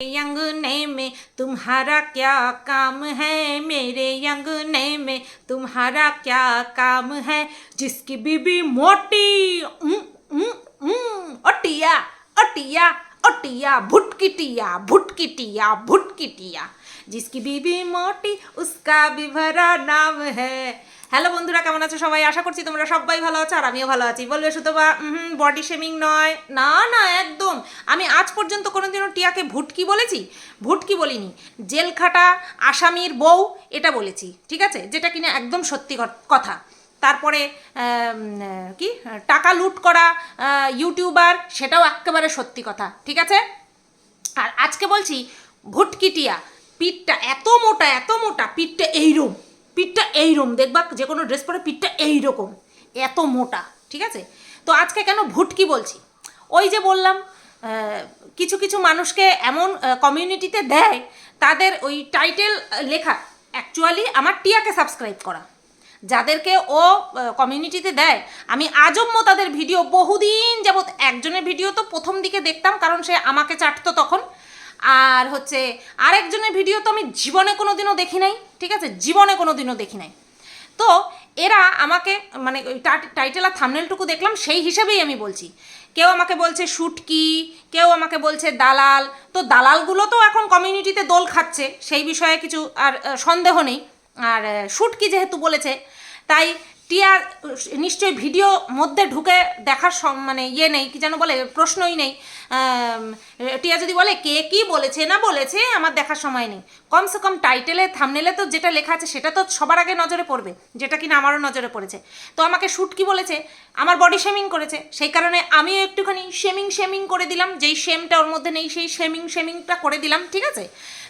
अंगने में तुम्हारा क्या काम है? मेरे अंगने में तुम्हारा क्या काम है? जिसकी बीबी मोटी अटिया अटिया अटिया भुटकी टिया भुटकी टिया भुटकी टिया। जिसकी बीबी मोटी, उसका भी भरा नाम है। হ্যালো বন্ধুরা, কেমন আছো সবাই? আশা করছি তোমরা সবাই ভালো আছো আর আমিও ভালো আছি। বলবে শুধু বা বডি শেমিং নয়। না না, একদম। আমি আজ পর্যন্ত কোনোদিনও টিয়াকে ভুটকি বলেছি? ভুটকি বলিনি। জেলখাটা আসামির বউ, এটা বলেছি, ঠিক আছে? যেটা কিনা একদম সত্যি কথা। তারপরে কি? টাকা লুট করা ইউটিউবার সেটাও একেবারে সত্যি কথা, ঠিক আছে? আর আজকে বলছি, ভুটকি টিয়া, পিঠটা এত মোটা এত মোটা, পিঠটা এইরকম পিঠটা এইরকম, দেখবা যে কোনো ড্রেস পরে পিঠটা এইরকম, এত মোটা, ঠিক আছে? তো আজকে কেন ভুটকি বলছি? ওই যে বললাম কিছু কিছু মানুষকে এমন কমিউনিটিতে দেয়, তাদের ওই টাইটেল লেখা অ্যাকচুয়ালি আমার টিয়াকে সাবস্ক্রাইব করা। যাদেরকে ও কমিউনিটিতে দেয়, আমি আজম্য তাদের ভিডিও বহুদিন যাবৎ একজনের ভিডিও তো প্রথম দিকে দেখতাম, কারণ সে আমাকে চাটতো তখন আর হচ্ছে আরেকজনের ভিডিও তো আমি জীবনে কোনো দিনও দেখি নাই, ঠিক আছে? জীবনে কোনো দিনও দেখি নাই। তো এরা আমাকে মানে টাইটেল আর থামনেলটুকু দেখলাম, সেই হিসাবেই আমি বলছি। কেউ আমাকে বলছে শুটকি, কেউ আমাকে বলছে দালাল। তো দালালগুলো তো এখন কমিউনিটিতে দোল খাচ্ছে, সেই বিষয়ে কিছু আর সন্দেহ নেই। আর শুটকি যেহেতু বলেছে, তাই টিয়ার, নিশ্চয়ই ভিডিও মধ্যে ঢুকে দেখার মানে ইয়ে নেই, কি যেন বলে, প্রশ্নই নেই। টিয়া যদি বলে, কে কি বলেছে, না বলেছে, আমার দেখার সময় নেই। কমসে কম টাইটেলে, থামনেলে তো যেটা লেখা আছে, সেটা তো সবার আগে নজরে পড়বে, যেটা কিনা আমারও নজরে পড়েছে। তো আমাকে শ্যুট কি বলেছে? আমার বডি শেমিং করেছে, সেই কারণে আমিও একটুখানি শেমিং শেমিং করে দিলাম, যেই শেমটা ওর মধ্যে নেই, সেই শেমিং শেমিংটা করে দিলাম, ঠিক আছে?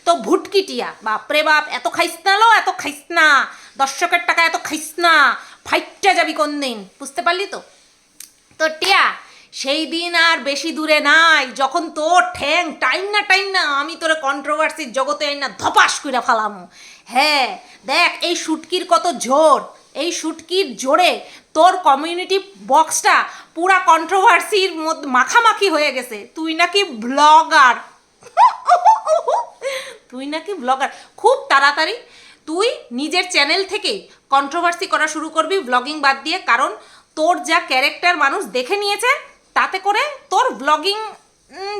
তো ভুটকি টিয়া, বাপরে বাপ, এত খাইস না লো, এত খাইস না, দর্শকের টাকা এত খাইস না ফাইটটা যাবি কোন দিন? বুঝতে পারলি তো? তো টিয়া, সেই দিন আর বেশি দূরে নাই। যখন তোর ঠ্যাং টাইম না টাইম না, আমি তোরে কন্ট্রোভার্সির জগতে আই না ধপাস করে ফালামো। হ্যাঁ দেখ, এই শুটকির কত জোর। এই শুটকির জোরে তোর কমিউনিটি বক্সটা পুরা কন্ট্রোভার্সির মধ্যে মাখামাখি হয়ে গেছে। তুই নাকি ব্লগার তুই নাকি ব্লগার খুব তাড়াতাড়ি তুই নিজের চ্যানেল থেকে কন্ট্রোভার্সি করা শুরু করবি ব্লগিং বাদ দিয়ে, কারণ তোর যা ক্যারেক্টার মানুষ দেখে নিয়েছে, তাতে করে তোর ব্লগিং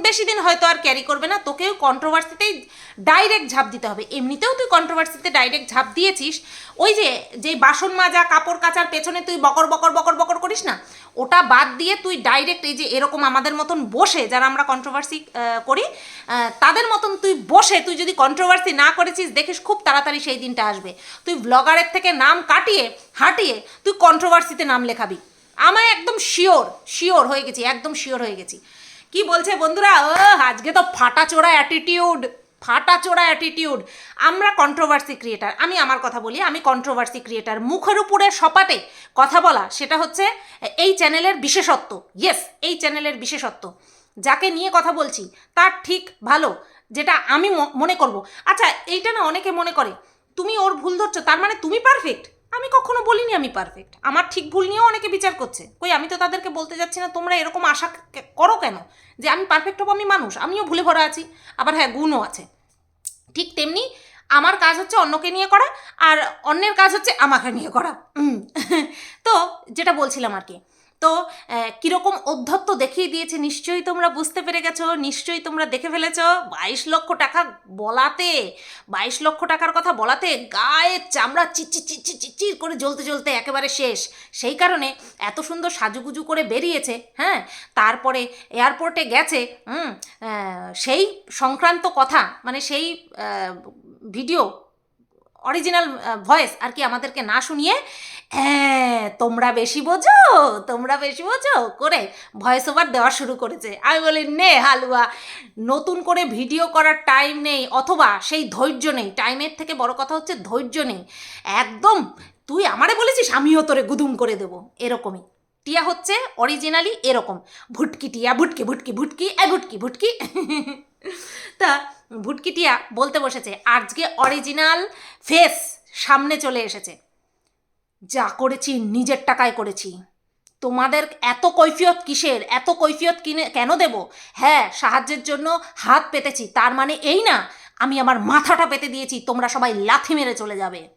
বেশি দিন হয়তো আর ক্যারি করবে না। তোকেও কন্ট্রোভার্সিতেই ডাইরেক্ট ঝাঁপ দিতে হবে। এমনিতেও তুই কন্ট্রোভার্সিতে ডাইরেক্ট ঝাঁপ দিয়েছিস। ওই যে যে বাসন মাজা, কাপড় কাচার পেছনে তুই বকর বকর বকর বকর করিস না, ওটা বাদ দিয়ে তুই ডাইরেক্ট এই যে এরকম আমাদের মতন বসে, যারা আমরা কন্ট্রোভার্সি করি তাদের মতন তুই বসে, তুই যদি কন্ট্রোভার্সি না করেছিস, দেখিস খুব তাড়াতাড়ি সেই দিনটা আসবে। তুই ব্লগারের থেকে নাম কাটিয়ে, হাঁটিয়ে তুই কন্ট্রোভার্সিতে নাম লেখাবি। আমার একদম শিওর শিওর হয়ে গেছি, একদম শিওর হয়ে গেছি। কি বলছে বন্ধুরা? ও আজকে তো ফাটা চোরা অ্যাটিটিউড ফাটা চোরা অ্যাটিটিউড আমরা কন্ট্রোভার্সি ক্রিয়েটার আমি আমার কথা বলি, আমি কন্ট্রোভার্সি ক্রিয়েটার মুখের উপরে সপাটে কথা বলা, সেটা হচ্ছে এই চ্যানেলের বিশেষত্ব। ইয়েস এই চ্যানেলের বিশেষত্ব। যাকে নিয়ে কথা বলছি, তার ঠিক ভালো, যেটা আমি মনে করব। আচ্ছা এইটা না অনেকে মনে করে, তুমি ওর ভুল ধরছো, তার মানে তুমি পারফেক্ট আমি কখনো বলিনি আমি পারফেক্ট আমার ঠিক ভুল নিয়েও অনেকে বিচার করছে। কই, আমি তো তাদেরকে বলতে যাচ্ছি না, তোমরা এরকম আশা করো কেন? যে আমি পারফেক্ট হব, আমি মানুষ, আমিও ভুলে ভরা আছি। আবার হ্যাঁ গুণও আছে। ঠিক তেমনি আমার কাজ হচ্ছে অন্যকে নিয়ে করা, আর অন্যের কাজ হচ্ছে আমাকে নিয়ে করা। তো যেটা বলছিলাম আর কি তো কীরকম অধ্যত্ত দেখিয়ে দিয়েছে, নিশ্চয়ই তোমরা বুঝতে পেরে গেছো, নিশ্চয়ই তোমরা দেখে ফেলেছ। বাইশ লক্ষ টাকা বলাতে, বাইশ লক্ষ টাকার কথা বলাতে গায়ের চামড়া চিচি চিচি চিচির করে জ্বলতে জ্বলতে একেবারে শেষ। সেই কারণে এত সুন্দর সাজুগুজু করে বেরিয়েছে হ্যাঁ? তারপরে এয়ারপোর্টে গেছে সেই সংক্রান্ত কথা মানে সেই ভিডিও অরিজিনাল ভয়েস আর কি আমাদেরকে না শুনিয়ে হ্যাঁ তোমরা বেশি বোঝো, তোমরা বেশি বোঝো করে ভয়েস ওভার দেওয়া শুরু করেছে। আমি বলি, নে হালুয়া, নতুন করে ভিডিও করার টাইম নেই, অথবা সেই ধৈর্য নেই টাইমের থেকে বড় কথা হচ্ছে ধৈর্য নেই। একদম, তুই আমারে বলেছিস, আমিও তোরে গুদুম করে দেবো। এরকমই। টিয়া হচ্ছে অরিজিনালি এরকম। ভুটকি টিয়া, ভুটকি ভুটকি ভুটকি, এ ভুটকি ভুটকি। তা ভুটকি টিয়া বলতে বসেছে, আজকে অরিজিনাল ফেস সামনে চলে এসেছে। যা করেছি, নিজের টাকায় করেছি। তোমাদের এত কৈফিয়ত কিসের? এত কৈফিয়ত কিনে কেন দেব? হ্যাঁ সাহায্যের জন্য হাত পেতেছি, তার মানে এই না, আমি আমার মাথাটা পেতে দিয়েছি, তোমরা সবাই লাথি মেরে চলে যাবে।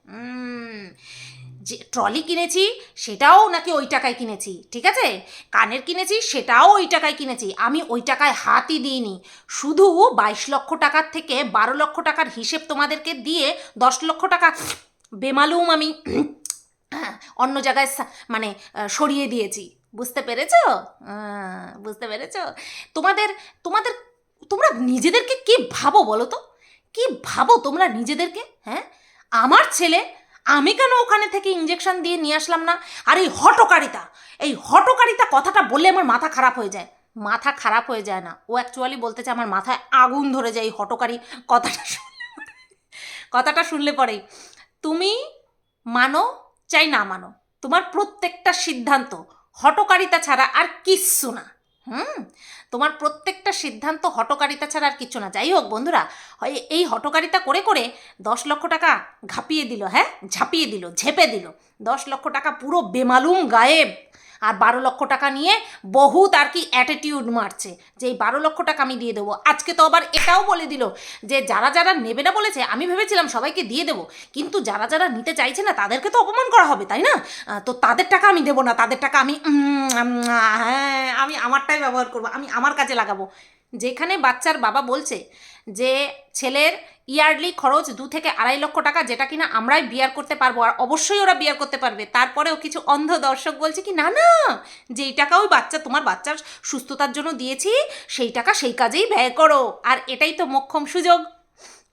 যে ট্রলি কিনেছি, সেটাও নাকি ওই টাকায় কিনেছি, ঠিক আছে? কানের কিনেছি, সেটাও ওই টাকায় কিনেছি, আমি ওই টাকায় হাতই দিইনি। শুধু বাইশ লক্ষ টাকার থেকে বারো লক্ষ টাকার হিসেব তোমাদেরকে দিয়ে দশ লক্ষ টাকা বেমালুম আমি অন্য জায়গায় মানে সরিয়ে দিয়েছি। বুঝতে পেরেছ? বুঝতে পেরেছ? তোমাদের তোমাদের, তোমরা নিজেদেরকে কি ভাবো বলো তো? কি ভাবো তোমরা নিজেদেরকে? হ্যাঁ? আমার ছেলে আমি কেন ওখানে থেকে ইঞ্জেকশন দিয়ে নিয়ে আসলাম না? আর এই হটকারিতা এই হটকারিতা কথাটা বললে আমার মাথা খারাপ হয়ে যায়। মাথা খারাপ হয়ে যায় না। ও অ্যাকচুয়ালি বলতে চায় আমার মাথায় আগুন ধরে যায় এই হটকারি কথাটা কথাটা শুনলে পরেই। তুমি মানো চাই না মানো। তোমার প্রত্যেকটা সিদ্ধান্ত হটকারিতা ছাড়া আর কিচ্ছু না। হুম, তোমার প্রত্যেকটা সিদ্ধান্ত হটকারিতা ছাড়া আর কিছু না। যাই হোক বন্ধুরা, এই হটকারিতা করে করে দশ লক্ষ টাকা ঘাপিয়ে দিল হ্যাঁ? ঝাঁপিয়ে দিল, ঝেপে দিল। দশ লক্ষ টাকা পুরো বেমালুম, গায়েব। আর বারো লক্ষ টাকা নিয়ে বহুত আর কি অ্যাটিটিউড মারছে। যে এই বারো লক্ষ টাকা আমি দিয়ে দেবো। আজকে তো আবার এটাও বলে দিল যে যারা যারা নেবে না বলেছে, আমি ভেবেছিলাম সবাইকে দিয়ে দেবো। কিন্তু যারা যারা নিতে চাইছে না, তাদেরকে তো অপমান করা হবে, তাই না? তো তাদের টাকা আমি দেবো না। তাদের টাকা আমি হ্যাঁ আমি আমারটাই ব্যবহার করব। আমি আমার কাজে লাগাবো। যেখানে বাচ্চার বাবা বলছে যে ছেলের ইয়ারলি খরচ দু থেকে আড়াই লক্ষ টাকা যেটা কিনা আমরাই বিয়ার করতে পারব আর অবশ্যই ওরা বিয়ার করতে পারবে। তারপরেও কিছু অন্ধ দর্শক বলছে কি, না না, যেই টাকা ওই বাচ্চা, তোমার বাচ্চার সুস্থতার জন্য দিয়েছি, সেই টাকা সেই কাজেই ব্যয় করো। আর এটাই তো মোক্ষম সুযোগ।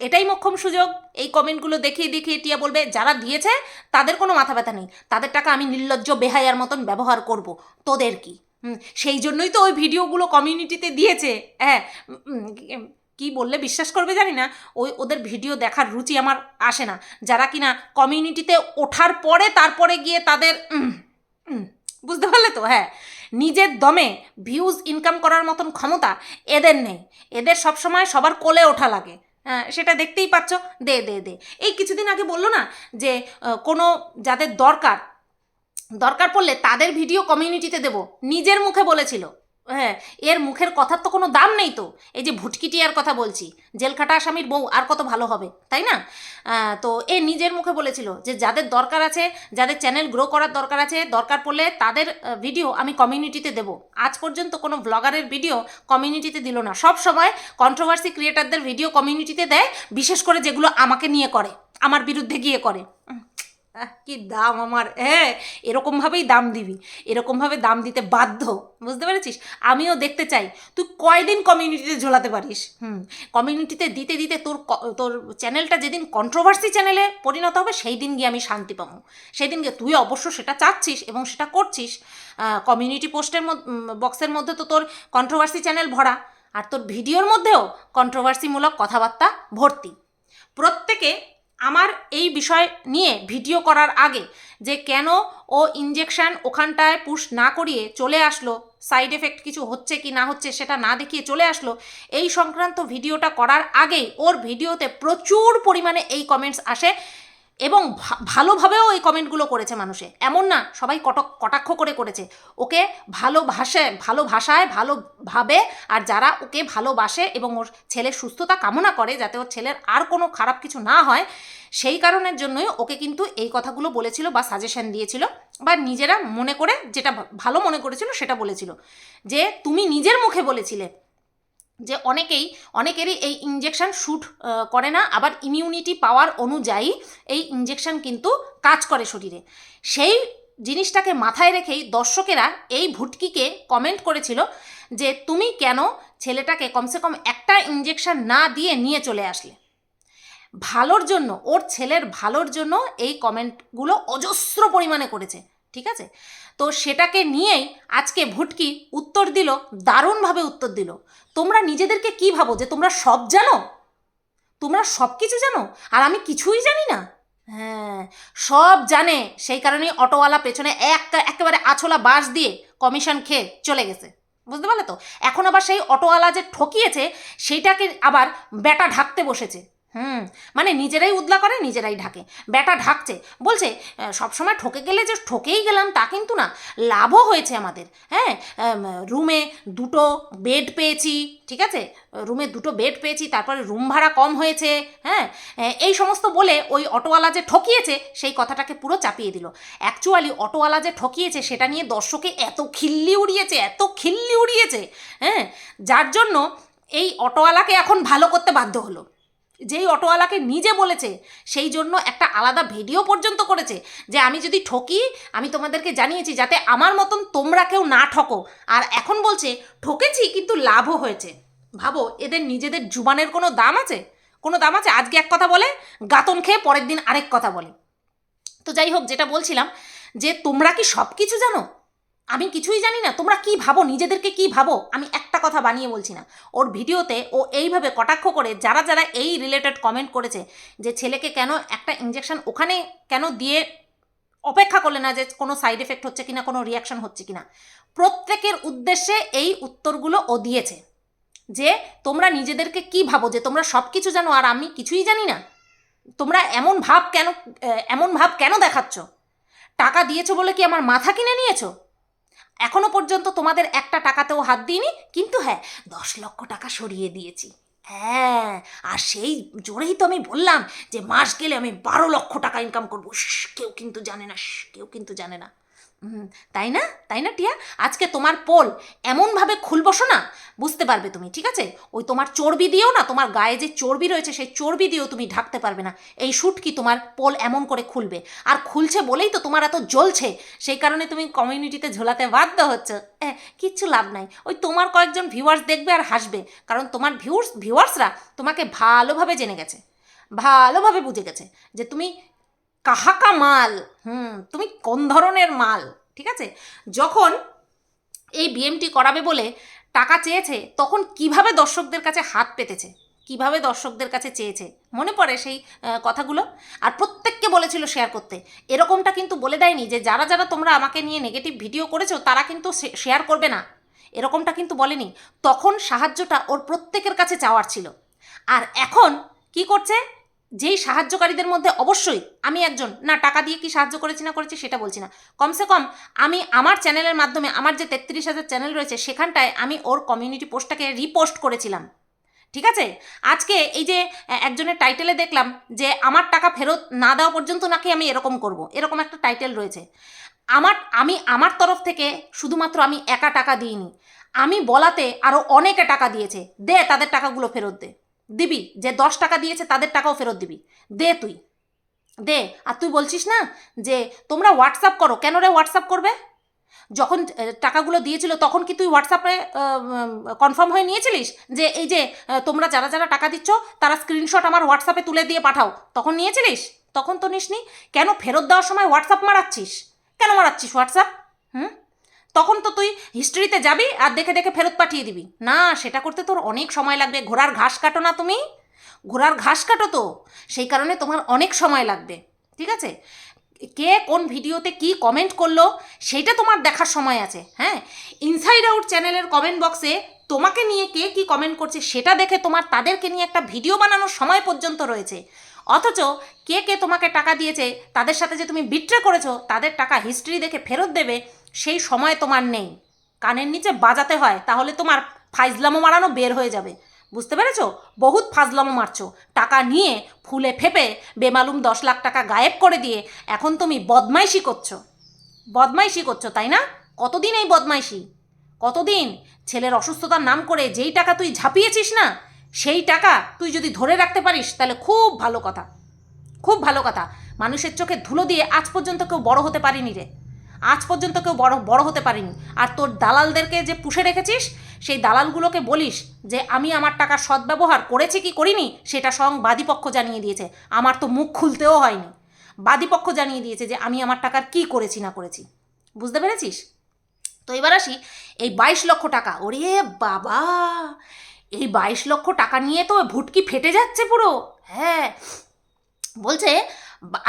এটাই মোক্ষম সুযোগ। এই কমেন্টগুলো দেখিয়ে দেখিয়ে টিয়া বলবে, যারা দিয়েছে, তাদের কোনো মাথা ব্যথা নেই। তাদের টাকা আমি নির্লজ্জ বেহায়ার মতন ব্যবহার করব। তোদের কি? সেই জন্যই তো ওই ভিডিওগুলো কমিউনিটিতে দিয়েছে। হ্যাঁ কি বললে বিশ্বাস করবে জানি না। ওই, ওদের ভিডিও দেখার রুচি আমার আসে না। যারা কিনা কমিউনিটিতে ওঠার পরে তারপরে গিয়ে তাদের বুঝতে পারলে তো? হ্যাঁ নিজের দমে ভিউজ ইনকাম করার মতন ক্ষমতা এদের নেই। এদের সবসময় সবার কোলে ওঠা লাগে। হ্যাঁ সেটা দেখতেই পাচ্ছ। দে দে দে। এই কিছুদিন আগে বলল না যে কোনো যাদের দরকার দরকার পড়লে তাদের ভিডিও কমিউনিটিতে দেব। নিজের মুখে বলেছিল। হ্যাঁ এর মুখের কথার তো কোনো দাম নেই তো। এই যে ভুটকিটিয়ার কথা বলছি জেলখাটা আসামির বউ আর কত ভালো হবে, তাই না? তো এ নিজের মুখে বলেছিল যে যাদের দরকার আছে, যাদের চ্যানেল গ্রো করার দরকার আছে, দরকার পড়লে তাদের ভিডিও আমি কমিউনিটিতে দেব। আজ পর্যন্ত কোনো ব্লগারের ভিডিও কমিউনিটিতে দিল না। সব সময় কন্ট্রোভার্সি ক্রিয়েটারদের ভিডিও কমিউনিটিতে দেয়, বিশেষ করে যেগুলো আমাকে নিয়ে করে, আমার বিরুদ্ধে গিয়ে করে। কি দাম আমার? হ্যাঁ এরকমভাবেই দাম দিবি। এরকমভাবে দাম দিতে বাধ্য। বুঝতে পেরেছিস? আমিও দেখতে চাই। তুই কয়দিন কমিউনিটিতে ঝোলাতে পারিস? হুম কমিউনিটিতে দিতে দিতে তোর তোর চ্যানেলটা যেদিন কন্ট্রোভার্সি চ্যানেলে পরিণত হবে সেই দিন গিয়ে আমি শান্তি পাবো। সেই দিন গিয়ে তুই অবশ্য সেটা চাচ্ছিস এবং সেটা করছিস কমিউনিটি পোস্টের বক্সের মধ্যে তো তোর কন্ট্রোভার্সি চ্যানেল ভরা। আর তোর ভিডিওর মধ্যেও কন্ট্রোভার্সিমূলক কথাবার্তা ভর্তি। প্রত্যেকে আমার এই বিষয় নিয়ে ভিডিও করার আগে যে কেন ও ইঞ্জেকশন ওখানটায় পুশ না করিয়ে চলে আসলো সাইড এফেক্ট কিছু হচ্ছে কি না হচ্ছে সেটা না দেখিয়ে চলে আসলো, এই সংক্রান্ত ভিডিওটা করার আগেই ওর ভিডিওতে প্রচুর পরিমাণে এই কমেন্টস আসে। এবং ভালোভাবেও এই কমেন্টগুলো করেছে মানুষে। এমন না, সবাই কটক, কটাক্ষ করে করেছে। ওকে ভালো ভাষে, ভালো ভাষায় ভালোভাবে আর যারা ওকে ভালোবাসে এবং ওর ছেলের সুস্থতা কামনা করে যাতে ওর ছেলের আর কোনো খারাপ কিছু না হয়, সেই কারণের জন্যই ওকে কিন্তু এই কথাগুলো বলেছিল বা সাজেশন দিয়েছিল বা নিজেরা মনে করে যেটা ভালো মনে করেছিল সেটা বলেছিল। যে তুমি নিজের মুখে বলেছিলে যে অনেকেই, অনেকেরই এই ইঞ্জেকশন শ্যুট করে না, আবার ইমিউনিটি পাওয়ার অনুযায়ী এই ইঞ্জেকশন কিন্তু কাজ করে শরীরে। সেই জিনিসটাকে মাথায় রেখেই দর্শকেরা এই ভুটকিকে কমেন্ট করেছিল যে তুমি কেন ছেলেটাকে কমসে কম একটা ইঞ্জেকশন না দিয়ে নিয়ে চলে আসলে? ভালোর জন্য, ওর ছেলের ভালোর জন্য এই কমেন্টগুলো অজস্র পরিমাণে করেছে, ঠিক আছে? তো সেটাকে নিয়েই আজকে ভুটকি উত্তর দিল, দারুণভাবে উত্তর দিল। তোমরা নিজেদেরকে কি ভাবো যে তোমরা সব জানো? তোমরা সব কিছু জানো? আর আমি কিছুই জানি না। হ্যাঁ সব জানে। সেই কারণেই অটোওয়ালা পেছনে এক একেবারে আছলা বাস দিয়ে কমিশন খেয়ে চলে গেছে। বুঝতে পারলে তো? এখন আবার সেই অটোওয়ালা যে ঠকিয়েছে, সেইটাকে আবার বেটা ঢাকতে বসেছে। হুম মানে নিজেরাই উদলা করে, নিজেরাই ঢাকে। ব্যাটা ঢাকছে, বলছে সবসময় ঠকে গেলে যে ঠকেই গেলাম তা কিন্তু না, লাভও হয়েছে আমাদের। হ্যাঁ রুমে দুটো বেড পেয়েছি, ঠিক আছে? রুমে দুটো বেড পেয়েছি, তারপরে রুম ভাড়া কম হয়েছে হ্যাঁ? এই সমস্ত বলে ওই অটোওয়ালা যে ঠকিয়েছে, সেই কথাটাকে পুরো চাপিয়ে দিল। অ্যাকচুয়ালি অটোওয়ালা যে ঠকিয়েছে, সেটা নিয়ে দর্শকে এত খিল্লি উড়িয়েছে, এত খিল্লি উড়িয়েছে হ্যাঁ? যার জন্য এই অটোওয়ালাকে এখন ভালো করতে বাধ্য হলো। যেই অটোওয়ালাকে নিজে বলেছে, সেই জন্য একটা আলাদা ভিডিও পর্যন্ত করেছে যে আমি যদি ঠকি, আমি তোমাদেরকে জানিয়েছি যাতে আমার মতন তোমরা কেউ না ঠকো। আর এখন বলছে, ঠকেছি, কিন্তু লাভও হয়েছে। ভাবো, এদের নিজেদের জুবানের কোনো দাম আছে? কোনো দাম আছে? আজকে এক কথা বলে, গাতন খেয়ে পরের দিন আরেক কথা বলে। তো যাই হোক, যেটা বলছিলাম যে তোমরা কি সব কিছু জানো? আমি কিছুই জানি না, তোমরা কি ভাবো? নিজেদেরকে কি ভাবো? আমি একটা কথা বানিয়ে বলছি না। ওর ভিডিওতে ও এইভাবে কটাক্ষ করে, যারা যারা এই রিলেটেড কমেন্ট করেছে যে ছেলেকে কেন একটা ইঞ্জেকশন ওখানে কেন দিয়ে অপেক্ষা করলে না যে কোনো সাইড এফেক্ট হচ্ছে কিনা, কোনো রিয়াকশন হচ্ছে কিনা? প্রত্যেকের উদ্দেশ্যে এই উত্তরগুলো ও দিয়েছে। যে তোমরা নিজেদেরকে কি ভাবো? যে তোমরা সব কিছু জানো আর আমি কিছুই জানি না? তোমরা এমন ভাব কেন এমন ভাব কেন দেখাচ্ছ? টাকা দিয়েছ বলে কি আমার মাথা কিনে নিয়েছো? এখনও পর্যন্ত তোমাদের একটা টাকাতেও হাত দিইনি, কিন্তু হ্যাঁ দশ লক্ষ টাকা সরিয়ে দিয়েছি। হ্যাঁ আর সেই জোরেই তো আমি বললাম যে মাস গেলে আমি বারো লক্ষ টাকা ইনকাম করব। কেউ কিন্তু জানে না কেউ কিন্তু জানে না। তাই না? তাই না, টিয়া? আজকে তোমার পোল এমনভাবে খুলবসো না, বুঝতে পারবে তুমি, ঠিক আছে? ওই তোমার চর্বি দিয়েও না, তোমার গায়ে যে চর্বি রয়েছে, সেই চর্বি দিয়েও তুমি ঢাকতে পারবে না। এই শ্যুট কি তোমার পোল এমন করে খুলবে। আর খুলছে বলেই তো তোমার এত জ্বলছে। সেই কারণে তুমি কমিউনিটিতে ঝোলাতে বাধ্য হচ্ছে। হ্যাঁ কিচ্ছু লাভ নাই। ওই তোমার কয়েকজন ভিউয়ার্স দেখবে আর হাসবে। কারণ তোমার ভিউয়ার্স ভিউয়ার্সরা তোমাকে ভালোভাবে জেনে গেছে। ভালোভাবে বুঝে গেছে যে তুমি কাহাকা মাল? হুম, তুমি কোন ধরনের মাল? ঠিক আছে? যখন এই বিএমটি করাবে বলে টাকা চেয়েছে, তখন কীভাবে দর্শকদের কাছে হাত পেতেছে? কীভাবে দর্শকদের কাছে চেয়েছে? মনে পড়ে সেই কথাগুলো? আর প্রত্যেককে বলেছিল শেয়ার করতে। এরকমটা কিন্তু বলে দেয়নি যে যারা যারা তোমরা আমাকে নিয়ে নেগেটিভ ভিডিও করেছ, তারা কিন্তু শেয়ার করবে না। এরকমটা কিন্তু বলেনি। তখন সাহায্যটা ওর প্রত্যেকের কাছে চাওয়ার ছিল। আর এখন কি করছে? যেই সাহায্যকারীদের মধ্যে অবশ্যই আমি একজন, না, টাকা দিয়ে কি সাহায্য করেছি, না করেছি সেটা বলছি না। কমসে কম আমি আমার চ্যানেলের মাধ্যমে, আমার যে তেত্রিশ হাজার চ্যানেল রয়েছে সেখানটায় আমি ওর কমিউনিটি পোস্টটাকে রিপোস্ট করেছিলাম। ঠিক আছে? আজকে এই যে একজনের টাইটেলে দেখলাম যে আমার টাকা ফেরত না দেওয়া পর্যন্ত নাকি আমি এরকম করব। এরকম একটা টাইটেল রয়েছে। আমার, আমি আমার তরফ থেকে শুধুমাত্র আমি একা টাকা দিইনি। আমি বলাতে আরও অনেকে টাকা দিয়েছে। দে তাদের টাকাগুলো ফেরত দে। দিবি, যে দশ টাকা দিয়েছে তাদের টাকাও ফেরত দিবি। দে তুই। দে। আর তুই বলছিস না যে তোমরা হোয়াটসঅ্যাপ করো। কেন রে হোয়াটসঅ্যাপ করবে? যখন টাকাগুলো দিয়েছিল তখন কি তুই হোয়াটসঅ্যাপে কনফার্ম হয়ে নিয়েছিলিস? যে এই যে তোমরা যারা যারা টাকা দিচ্ছ, তারা স্ক্রিনশট আমার হোয়াটসঅ্যাপে তুলে দিয়ে পাঠাও। তখন নিয়েছিলিস? তখন তো নিসনি। কেন ফেরত দেওয়ার সময় হোয়াটসঅ্যাপ মারাচ্ছিস? কেন মারাচ্ছিস হোয়াটসঅ্যাপ হুম? তখন তো তুই হিস্ট্রিতে যাবি আর দেখে দেখে ফেরত পাঠিয়ে দিবি। না, সেটা করতে তোর অনেক সময় লাগবে। ঘোড়ার ঘাস কাটো না তুমি। ঘোড়ার ঘাস কাটো তো। সেই কারণে তোমার অনেক সময় লাগবে। ঠিক আছে? কে কোন ভিডিওতে কি কমেন্ট করল সেইটা তোমার দেখার সময় আছে। হ্যাঁ? ইনসাইড আউট চ্যানেলের কমেন্ট বক্সে তোমাকে নিয়ে কে কি কমেন্ট করছে, সেটা দেখে তোমার তাদেরকে নিয়ে একটা ভিডিও বানানোর সময় পর্যন্ত রয়েছে। অথচ কে কে তোমাকে টাকা দিয়েছে, তাদের সাথে যে তুমি বিট্রে করেছ, তাদের টাকা হিস্ট্রি দেখে ফেরত দেবে সেই সময় তোমার নেই। কানের নিচে বাজাতে হয়, তাহলে তোমার ফাইজলামো মারানো বের হয়ে যাবে। বুঝতে পেরেছ? বহুত ফাজলামো মারছো। টাকা নিয়ে ফুলে ফেপে বেমালুম দশ লাখ টাকা গায়েব করে দিয়ে এখন তুমি বদমাইশি করছ। বদমাইশি করছ, তাই না? কতদিন এই বদমাইশি? কতদিন? ছেলের অসুস্থতার নাম করে যেই টাকা তুই ঝাঁপিয়েছিস না, সেই টাকা তুই যদি ধরে রাখতে পারিস, তাহলে খুব ভালো কথা। খুব ভালো কথা। মানুষের চোখে ধুলো দিয়ে আজ পর্যন্ত কেউ বড় হতে পারিনি রে। আজ পর্যন্ত কেউ বড় বড় হতে পারিনি। আর তোর দালালদেরকে যে পুষে রেখেছিস, সেই দালালগুলোকে বলিস যে, আমি আমার টাকার সদ্ব্যবহার করেছি কি করিনি? সেটা স্বয়ং বাদীপক্ষ জানিয়ে দিয়েছে। আমার তো মুখ খুলতেও হয়নি। বাদীপক্ষ জানিয়ে দিয়েছে যে, আমি আমার টাকার কি করেছি না করেছি। বুঝতে পেরেছিস? তো এবার আসি এই বাইশ লক্ষ টাকা। ওরে বাবা! এই বাইশ লক্ষ টাকা নিয়ে তো ভুটকি ফেটে যাচ্ছে পুরো। হ্যাঁ। বলছে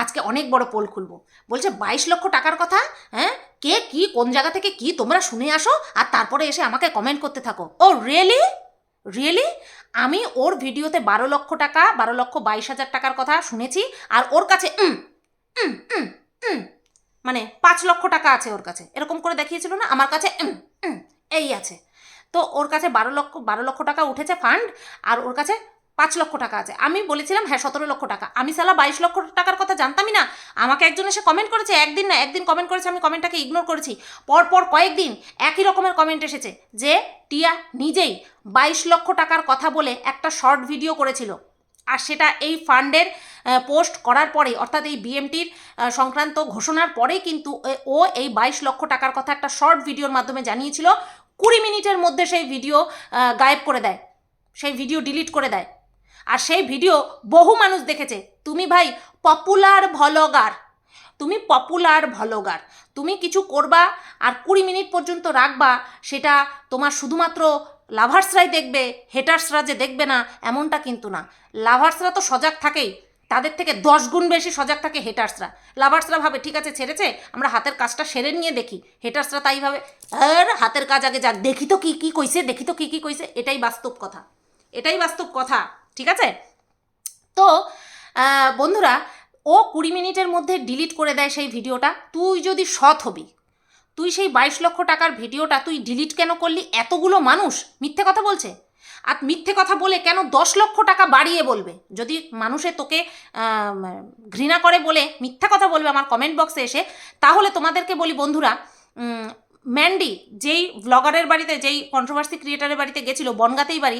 আজকে অনেক বড় পোল খুলবো। বলছে, বাইশ লক্ষ টাকার কথা? হ্যাঁ? কে, কি, কোন জায়গা থেকে কি? তোমরা শুনে আসো আর তারপরে এসে আমাকে কমেন্ট করতে থাকো। ও রিয়েলি রিয়েলি আমি ওর ভিডিওতে বারো লক্ষ টাকা, বারো লক্ষ বাইশ হাজার টাকার কথা শুনেছি আর ওর কাছে মানে পাঁচ লক্ষ টাকা আছে ওর কাছে। এরকম করে দেখিয়েছিল না? আমার কাছে এই আছে। তো ওর কাছে বারো লক্ষ বারো লক্ষ টাকা উঠেছে ফান্ড আর ওর কাছে পাঁচ লক্ষ টাকা আছে। আমি বলেছিলাম হ্যাঁ সতেরো লক্ষ টাকা। আমি সালা বাইশ লক্ষ টাকার কথা জানতামই না। আমাকে একজন এসে কমেন্ট করেছে, একদিন না, একদিন কমেন্ট করেছে, আমি কমেন্টটাকে ইগনোর করেছি। পরপর কয়েকদিন একই রকমের কমেন্ট এসেছে যে, টিয়া নিজেই বাইশ লক্ষ টাকার কথা বলে একটা শর্ট ভিডিও করেছিল। আর সেটা এই ফান্ডের পোস্ট করার পরে অর্থাৎ এই বিএমটির সংক্রান্ত ঘোষণার পরেই কিন্তু ও এই বাইশ লক্ষ টাকার কথা একটা শর্ট ভিডিওর মাধ্যমে জানিয়েছিল। কুড়ি মিনিটের মধ্যে সেই ভিডিও গায়েব করে দেয়। সেই ভিডিও ডিলিট করে দেয়। আর সেই ভিডিও বহু মানুষ দেখেছে। তুমি ভাই পপুলার ভলগার তুমি পপুলার ভলগার তুমি কিছু করবা আর কুড়ি মিনিট পর্যন্ত রাখবা, সেটা তোমার শুধুমাত্র লাভার্সরাই দেখবে হেটার্সরা যে দেখবে না, এমনটা কিন্তু না। লাভার্সরা তো সজাগ থাকেই, তাদের থেকে দশ গুণ বেশি সজাগ থাকে হেটার্সরা লাভার্সরা ভাবে, ঠিক আছে, ছেড়েছে, আমরা হাতের কাজটা সেরে নিয়ে দেখি। হেটার্সরা তাই ভাবে, আর হাতের কাজ আগে যাক, দেখি তো কী কী কইছে, দেখি তো কী কী কইছে। এটাই বাস্তব কথা। এটাই বাস্তব কথা। ঠিক আছে? তো বন্ধুরা, ও কুড়ি মিনিটের মধ্যে ডিলিট করে দেয় সেই ভিডিওটা। তুই যদি সৎ হবি, তুই সেই বাইশ লক্ষ টাকার ভিডিওটা তুই ডিলিট কেন করলি? এতগুলো মানুষ মিথ্যে কথা বলছে। আর মিথ্যে কথা বলে কেন দশ লক্ষ টাকা বাড়িয়ে বলবে? যদি মানুষে তোকে ঘৃণা করে বলে, মিথ্যা কথা বলবে আমার কমেন্ট বক্সে এসে, তাহলে তোমাদেরকে বলি বন্ধুরা ম্যান্ডি যেই ব্লগারের বাড়িতে, যেই কন্ট্রোভার্সি ক্রিয়েটারের বাড়িতে গেছিল, বনগাতেই বাড়ি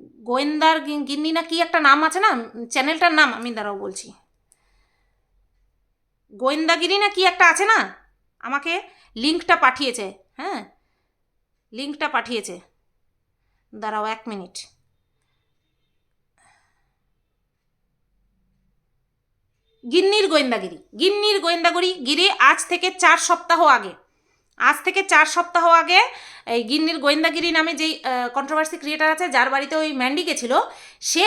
গোয়েন্দার গিন্নি না কি একটা নাম আছে না? চ্যানেলটার নাম আমি দাঁড়াও বলছি। গোয়েন্দাগিরি না কি একটা আছে না? আমাকে লিঙ্কটা পাঠিয়েছে হ্যাঁ? লিঙ্কটা পাঠিয়েছে। দাঁড়াও এক মিনিট। গিন্নির গোয়েন্দাগিরি। গিন্নির গোয়েন্দাগিরি গিরে আজ থেকে চার সপ্তাহ আগে। আজ থেকে চার সপ্তাহ আগে এই গিন্নির গোয়েন্দাগিরি নামে যেই কন্ট্রোভার্সি ক্রিয়েটার আছে, যার বাড়িতে ওই ম্যান্ডি গেছিল, সে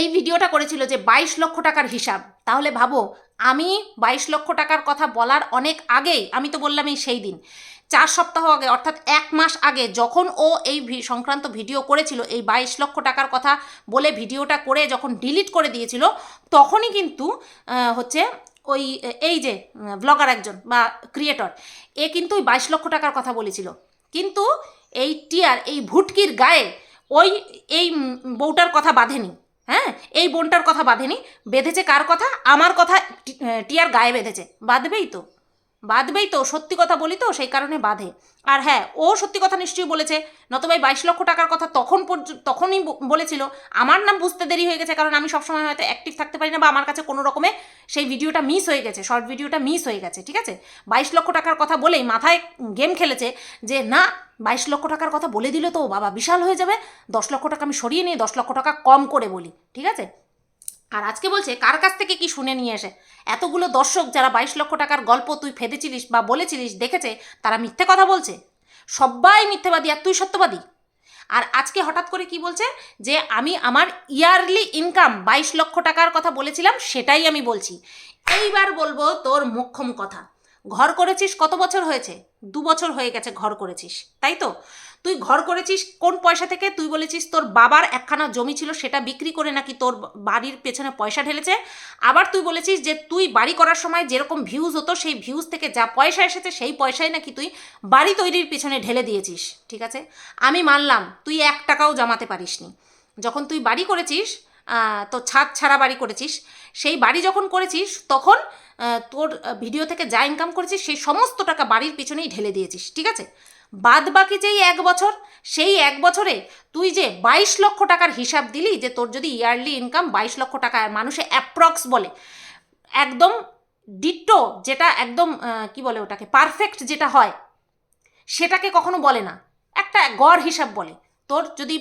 এই ভিডিওটা করেছিল যে বাইশ লক্ষ টাকার হিসাব। তাহলে ভাবো, আমি বাইশ লক্ষ টাকার কথা বলার অনেক আগেই, আমি তো বললাম এই সেই দিন, চার সপ্তাহ আগে, অর্থাৎ এক মাস আগে যখন ও এই সংক্রান্ত ভিডিও করেছিল, এই বাইশ লক্ষ টাকার কথা বলে ভিডিওটা করে যখন ডিলিট করে দিয়েছিল, তখনই কিন্তু হচ্ছে ওই এই যে ব্লগার একজন বা ক্রিয়েটর এ কিন্তু ওই বাইশ লক্ষ টাকার কথা বলেছিল। কিন্তু এই টিয়ার, এই ভুটকির গায়ে ওই, এই বউটার কথা বাঁধেনি। হ্যাঁ? এই বোনটার কথা বাঁধেনি। বেঁধেছে কার কথা? আমার কথা টিয়ার গায়ে বেঁধেছে। বাঁধবেই তো। বাঁধবেই তো, সত্যি কথা বলি তো, সেই কারণে বাঁধে। আর হ্যাঁ ও সত্যি কথা নিশ্চয়ই বলেছে নতবা এই বাইশ লক্ষ টাকার কথা তখন তখনই বলেছিল। আমার নাম বুঝতে দেরি হয়ে গেছে, কারণ আমি সবসময় হয়তো অ্যাক্টিভ থাকতে পারি না বা আমার কাছে কোনো রকমে সেই ভিডিওটা মিস হয়ে গেছে শর্ট ভিডিওটা মিস হয়ে গেছে, ঠিক আছে? বাইশ লক্ষ টাকার কথা বলেই মাথায় গেম খেলেছে যে, না, বাইশ লক্ষ টাকার কথা বলে দিলে তো বাবা বিশাল হয়ে যাবে, দশ লক্ষ টাকা আমি সরিয়ে নিয়ে দশ লক্ষ টাকা কম করে বলি ঠিক আছে? আর আজকে বলছে, কার কাছ থেকে কি শুনে নিয়ে এসে? এতগুলো দর্শক যারা বাইশ লক্ষ টাকার গল্প তুই ফেদেছিলিস বা বলেছিলিস, দেখেছে, তারা মিথ্যে কথা বলছে। সবাই মিথ্যেবাদী আর তুই সত্যবাদী। আর আজকে হঠাৎ করে কি বলছে, যে আমি আমার ইয়ারলি ইনকাম বাইশ লক্ষ টাকার কথা বলেছিলাম, সেটাই আমি বলছি। এইবার বলব তোর মোক্ষম কথা। ঘর করেছিস, কত বছর হয়েছে? দু বছর হয়ে গেছে, ঘর করেছিস, তাই তো? তুই ঘর করেছিস, কোন পয়সা থেকে? তুই বলেছিস তোর বাবার একখানা জমি ছিল, সেটা বিক্রি করে নাকি তোর বাড়ির পেছনে পয়সা ঢেলেছে। আবার তুই বলেছিস যে তুই বাড়ি করার সময় যেরকম ভিউজ হতো, সেই ভিউজ থেকে যা পয়সা এসেছে, সেই পয়সায় নাকি তুই বাড়ি তৈরির পিছনে ঢেলে দিয়েছিস, ঠিক আছে? আমি মানলাম, তুই এক টাকাও জমাতে পারিসনি। যখন তুই বাড়ি করেছিস তো ছাদ ছাড়া বাড়ি করেছিস, সেই বাড়ি যখন করেছিস, তখন তোর ভিডিও থেকে যা ইনকাম করেছিস, সেই সমস্ত টাকা বাড়ির পিছনেই ঢেলে দিয়েছিস, ঠিক আছে? বাদ বাকি যেই এক বছর, সেই এক বছরে তুই যে বাইশ লক্ষ টাকার হিসাব দিলি যে তোর যদি ইয়ারলি ইনকাম বাইশ লক্ষ টাকা, মানুষে অ্যাপ্রক্স বলে, একদম ডিট্টো যেটা একদম কি বলে ওটাকে পারফেক্ট যেটা হয়, সেটাকে কখনো বলে না। একটা গড় হিসাব বলে। তোর যদি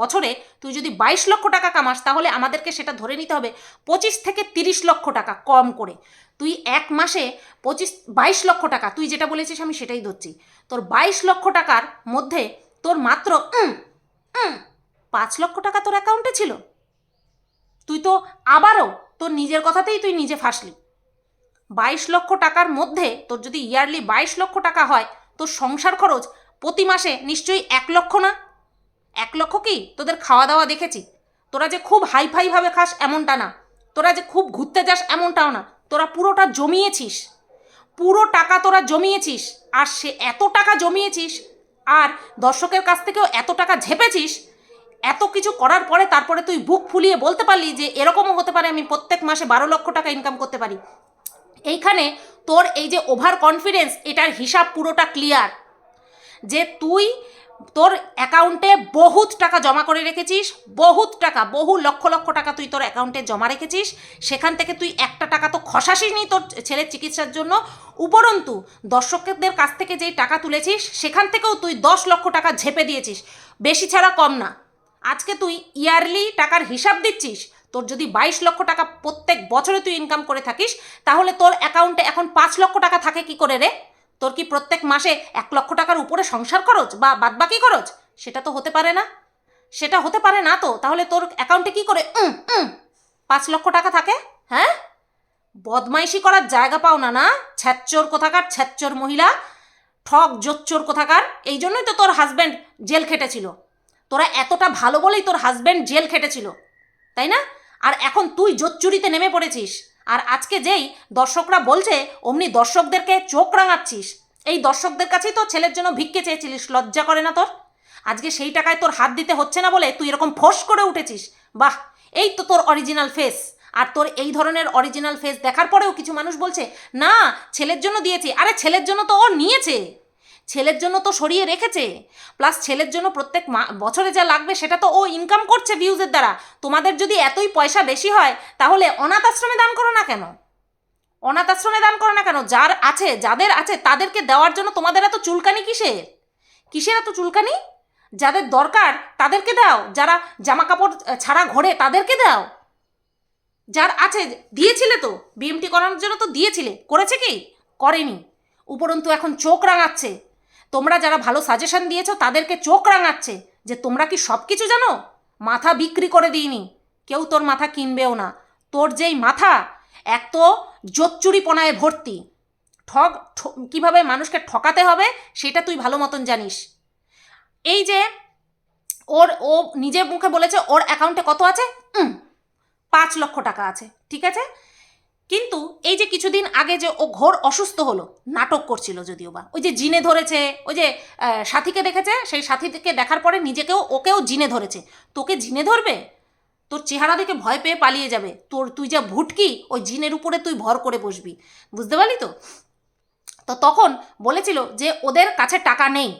বছরে তুই যদি বাইশ লক্ষ টাকা কামাস, তাহলে আমাদেরকে সেটা ধরে নিতে হবে পঁচিশ থেকে তিরিশ লক্ষ টাকা কম করে। তুই এক মাসে পঁচিশ, বাইশ লক্ষ টাকা, তুই যেটা বলেছিস আমি সেটাই ধরছি। তোর বাইশ লক্ষ টাকার মধ্যে তোর মাত্র পাঁচ লক্ষ টাকা তোর অ্যাকাউন্টে ছিল। তুই তো আবারও তোর নিজের কথাতেই তুই নিজে ফাঁসলি। বাইশ লক্ষ টাকার মধ্যে তোর যদি ইয়ারলি বাইশ লক্ষ টাকা হয়, তোর সংসার খরচ প্রতি মাসে নিশ্চয়ই এক লক্ষ না এক লক্ষ কি? তোদের খাওয়া দাওয়া দেখেছি। তোরা যে খুব হাইফাইভাবে খাস এমনটা না। তোরা যে খুব ঘুরতে যাস এমনটাও না। তোরা পুরোটা জমিয়েছিস। পুরো টাকা তোরা জমিয়েছিস। আর সে এত টাকা জমিয়েছিস, আর দর্শকের কাছ থেকেও এত টাকা ঝেপেছিস, এত কিছু করার পরে তারপরে তুই বুক ফুলিয়ে বলতে পারলি যে এরকমও হতে পারে আমি প্রত্যেক মাসে বারো লক্ষ টাকা ইনকাম করতে পারি। এইখানে তোর এই যে ওভার কনফিডেন্স এটার হিসাব পুরোটা ক্লিয়ার যে তুই তোর অ্যাকাউন্টে বহুত টাকা জমা করে রেখেছিস, বহুত টাকা, বহু লক্ষ লক্ষ টাকা তুই তোর অ্যাকাউন্টে জমা রেখেছিস, সেখান থেকে তুই একটা টাকা তো খসাসিসনি তোর ছেলের চিকিৎসার জন্য। উপরন্তু, দর্শকদের কাছ থেকে যেই টাকা তুলেছিস, সেখান থেকেও তুই দশ লক্ষ টাকা ঝেপে দিয়েছিস। বেশি ছাড়া কম না। আজকে তুই ইয়ারলি টাকার হিসাব দিচ্ছিস, তোর যদি বাইশ লক্ষ টাকা প্রত্যেক বছরে তুই ইনকাম করে থাকিস, তাহলে তোর অ্যাকাউন্টে এখন পাঁচ লক্ষ টাকা থাকে কি করে রে? তোর কি প্রত্যেক মাসে এক লক্ষ টাকার উপরে সংসার খরচ বা বাদবাকি খরচ? সেটা তো হতে পারে না। সেটা হতে পারে না তো, তাহলে তোর অ্যাকাউন্টে কি করে? পাঁচ লক্ষ টাকা থাকে? হ্যাঁ? বদমাইশি করার জায়গা পাও না না? ছ্যাচ্চোর কোথাকার ছ্যাচ্চোর মহিলা? ঠক জোচ্চোর কোথাকার? এই জন্যই তো তোর হাজব্যান্ড জেল খেটেছিল। তোরা এতটা ভালো বলেই তোর হাজব্যান্ড জেল খেটেছিল। তাই না? আর এখন তুই জোচ্চুরিতে নেমে পড়েছিস। আর আজকে যেই দর্শকরা বলছে, অমনি দর্শকদেরকে চোখ রাঙাচ্ছিস। এই দর্শকদের কাছেই তো ছেলের জন্য ভিক্ষে চেয়েছিলিস, লজ্জা করে না তোর? আজকে সেই টাকায় তোর হাত দিতে হচ্ছে না বলে তুই এরকম ফোঁস করে উঠেছিস? বাহ, এই তো তোর অরিজিনাল ফেস আর তোর এই ধরনের অরিজিনাল ফেস দেখার পরেও কিছু মানুষ বলছে, না, ছেলের জন্য দিয়েছি। আরে, ছেলের জন্য তো ও নিয়েছে। ছেলের জন্য তো সরিয়ে রেখেছে। প্লাস ছেলের জন্য প্রত্যেক বছরে যা লাগবে সেটা তো ও ইনকাম করছে ভিউজের দ্বারা। তোমাদের যদি এতই পয়সা বেশি হয়, তাহলে অনাথ আশ্রমে দান করো না কেন? অনাথ আশ্রমে দান করো না কেন? যার আছে, যাদের আছে, তাদেরকে দেওয়ার জন্য তোমাদের এত চুলকানি কিসের? কিসের এত চুলকানি? যাদের দরকার, তাদেরকে দাও। যারা জামা কাপড় ছাড়া ঘোরে, তাদেরকে দাও। যার আছে, দিয়েছিলে তো। বিএমটি করানোর জন্য তো দিয়েছিলে। করেছে কি? করেনি। উপরন্তু এখন চোখ রাঙাচ্ছে। তোমরা যারা ভালো সাজেশন দিয়েছ, তাদেরকে চোখ রাঙাচ্ছে যে তোমরা কি সব কিছু জানো? মাথা বিক্রি করে দিইনি। কেউ তোর মাথা কিনবেও না। তোর যেই মাথা এক তো জোচ্চুরিপনায় ভর্তি। ঠগ কীভাবে মানুষকে ঠকাতে হবে, সেটা তুই ভালো মতন জানিস। এই যে, ওর, ও নিজের মুখে বলেছে, ওর অ্যাকাউন্টে কত আছে? পাঁচ লক্ষ টাকা আছে, ঠিক আছে? কিন্তু এই যে কিছুদিন আগে যে ও ঘোর অসুস্থ হলো, নাটক করছিল যদিও বা। ওই যে জিনে ধরেছে, ওই যে সাথীকে দেখেছে, সেই সাথীকে দেখার পরে নিজেকেও, ওকেও জিনে ধরেছে। তোকে জিনে ধরবে? তোর চেহারা দেখে ভয় পেয়ে পালিয়ে যাবে। তোর, তুই যা ভুটকি, ওই জিনের উপরে তুই ভর করে বসবি। বুঝতে পারলি তো? তো তখন বলেছিল যে ওদের কাছে টাকা নেই।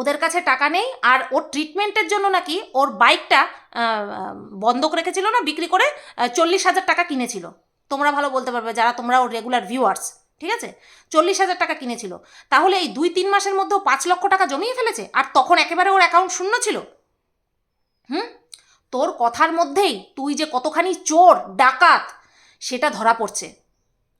ওদের কাছে টাকা নেই আর ওর ট্রিটমেন্টের জন্য নাকি ওর বাইকটা বন্ধক রেখেছিল না, বিক্রি করে চল্লিশ হাজার টাকা কিনেছিল। তোমরা ভালো বলতে পারবে যারা তোমরা রেগুলার ভিউয়ার্স ঠিক আছে? চল্লিশ হাজার টাকা কিনেছিল। তাহলে এই দুই তিন মাসের মধ্যেও পাঁচ লক্ষ টাকা জমিয়ে ফেলেছে? আর তখন একেবারে ওর অ্যাকাউন্ট শূন্য ছিল? হুম? তোর কথার মধ্যেই তুই যে কতখানি চোর, ডাকাত, সেটা ধরা পড়ছে।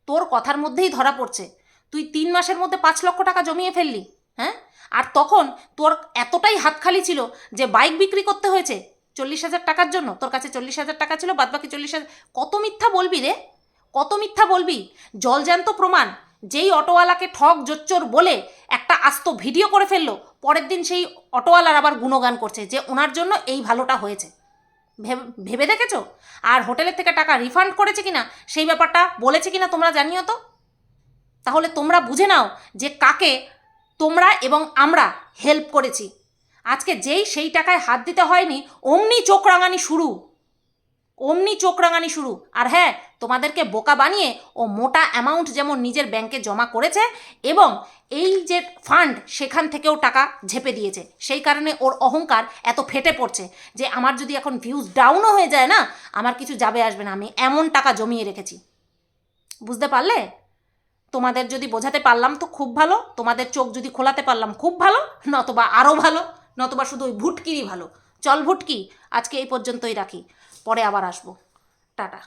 তোর কথার মধ্যেই ধরা পড়ছে। তুই তিন মাসের মধ্যে পাঁচ লক্ষ টাকা জমিয়ে ফেললি হ্যাঁ? আর তখন তোর এতটাই হাত খালি ছিল যে বাইক বিক্রি করতে হয়েছে চল্লিশ হাজার টাকার জন্য। তোর কাছে চল্লিশ হাজার টাকা ছিল বাদ বাকি চল্লিশ হাজার কত মিথ্যা বলবি রে? কত মিথ্যা বলবি? জলজ্যান্ত প্রমাণ। যেই অটোওয়ালাকে ঠক জোচ্চোর বলে একটা আস্ত ভিডিও করে ফেলল, পরের দিন সেই অটোওয়ালার আবার গুণগান করছে যে ওনার জন্য এই ভালোটা হয়েছে। ভেব- দেখেছ? আর হোটেলের থেকে টাকা রিফান্ড করেছে কিনা, সেই ব্যাপারটা বলেছে কিনা তোমরা জানিও তো? তাহলে তোমরা বুঝে নাও যে কাকে তোমরা এবং আমরা হেল্প করেছি। আজকে যেই সেই টাকায় হাত দিতে হয়নি, অমনি চোখ রাঙানি শুরু। অমনি চোখ রাঙানি শুরু। আর হ্যাঁ তোমাদেরকে বোকা বানিয়ে ও মোটা অ্যামাউন্ট যেমন নিজের ব্যাংকে জমা করেছে এবং এই যে ফান্ড সেখান থেকেও টাকা ঝেপে দিয়েছে, সেই কারণে ওর অহংকার এত ফেটে পড়ছে যে আমার যদি এখন ভিউজ ডাউনও হয়ে যায় না, আমার কিছু যাবে আসবে না, আমি এমন টাকা জমিয়ে রেখেছি। বুঝতে পারলে? তোমাদের যদি বোঝাতে পারলাম তো খুব ভালো, তোমাদের চোখ যদি খোলাতে পারলাম খুব ভালো, নতবা আরও ভালো, নতবা শুধু ওই ভুটকিরই ভালো। চল ভুটকি, আজকে এই পর্যন্তই রাখি, পরে আবার আসব। টাটা।